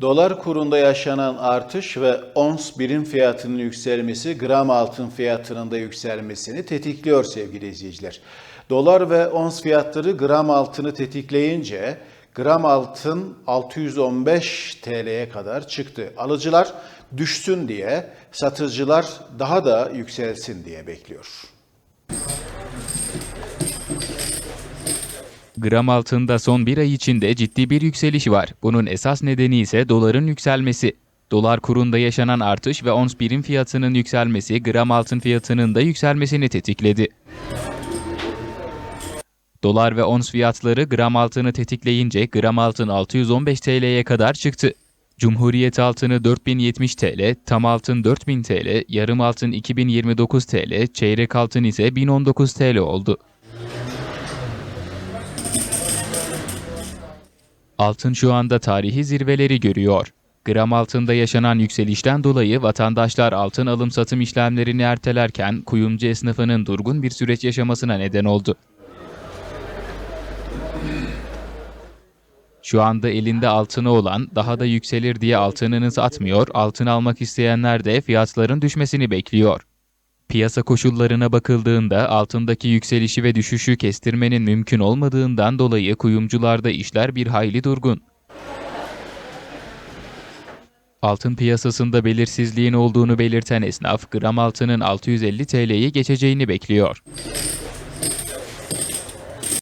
Dolar kurunda yaşanan artış ve ons birim fiyatının yükselmesi gram altın fiyatının da yükselmesini tetikliyor sevgili izleyiciler. Dolar ve ons fiyatları gram altını tetikleyince gram altın 615 TL'ye kadar çıktı. Alıcılar düşsün diye, satıcılar daha da yükselsin diye bekliyor. Gram altında son bir ay içinde ciddi bir yükseliş var. Bunun esas nedeni ise doların yükselmesi. Dolar kurunda yaşanan artış ve ons birim fiyatının yükselmesi gram altın fiyatının da yükselmesini tetikledi. Dolar ve ons fiyatları gram altını tetikleyince gram altın 615 TL'ye kadar çıktı. Cumhuriyet altını 4070 TL, tam altın 4000 TL, yarım altın 2029 TL, çeyrek altın ise 1019 TL oldu. Altın şu anda tarihi zirveleri görüyor. Gram altında yaşanan yükselişten dolayı vatandaşlar altın alım satım işlemlerini ertelerken kuyumcu esnafının durgun bir süreç yaşamasına neden oldu. Şu anda elinde altını olan daha da yükselir diye altınını satmıyor, altın almak isteyenler de fiyatların düşmesini bekliyor. Piyasa koşullarına bakıldığında altındaki yükselişi ve düşüşü kestirmenin mümkün olmadığından dolayı kuyumcularda işler bir hayli durgun. Altın piyasasında belirsizliğin olduğunu belirten esnaf, gram altının 650 TL'yi geçeceğini bekliyor.